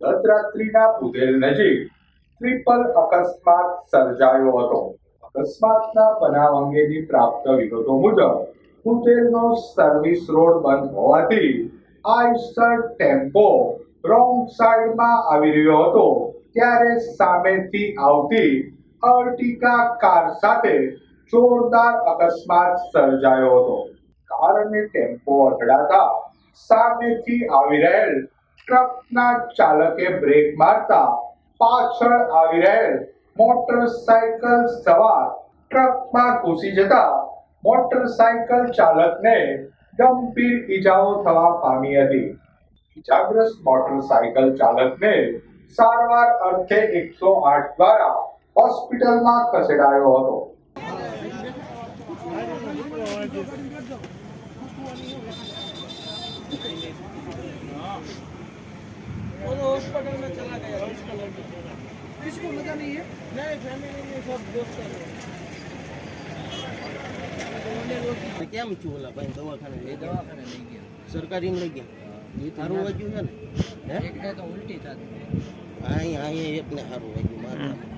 ગત રાત્રિના નજીક ટ્રિપલ અકસ્માત સર્જાયો હતો. અકસ્માતના બનાવ અંગેની પ્રાપ્ત વિગતો મુજબ બુધેલનો સર્વિસ રોડ બંધ હોવાથી આઈસર ટેમ્પો રોંગ સાઈડમાં આવી રહ્યો હતો. ત્યારે સામેથી આવતી અર્ટિકા કાર સાથે જોરદાર અકસ્માત સર્જાયો હતો. કાર અને ટેમ્પો અથડાતા સામેથી આવી રહેલ ટ્રકના ચાલકે બ્રેક મારતા પાછળ આવી રહેલ મોટરસાયકલ સવાર ટ્રકમાં ઘૂસી જતા મોટરસાયકલ ચાલકને ગંભીર ઈજાઓ થવા પામી હતી. ઈજાગ્રસ્ત મોટરસાયકલ ચાલકને સારવાર અર્થે એકસો આઠ દ્વારા હોસ્પિટલમાં ખસેડાયો હતો. हॉस्पिटल में चला गया हॉस्पिटल में किसी को मजा नहीं है नहीं फैमिली में सब दोस्त કેમ છું ઓલા ભાઈ દવાખાને લઈ ગયા દવાખાને લઈ ગયા સરકારીમાં લઈ ગયા એ સારું વાગ્યું છે ને હે એકને તો ઉલટી થતી અહીં અહીં એકને સારું વાગ્યું માથામાં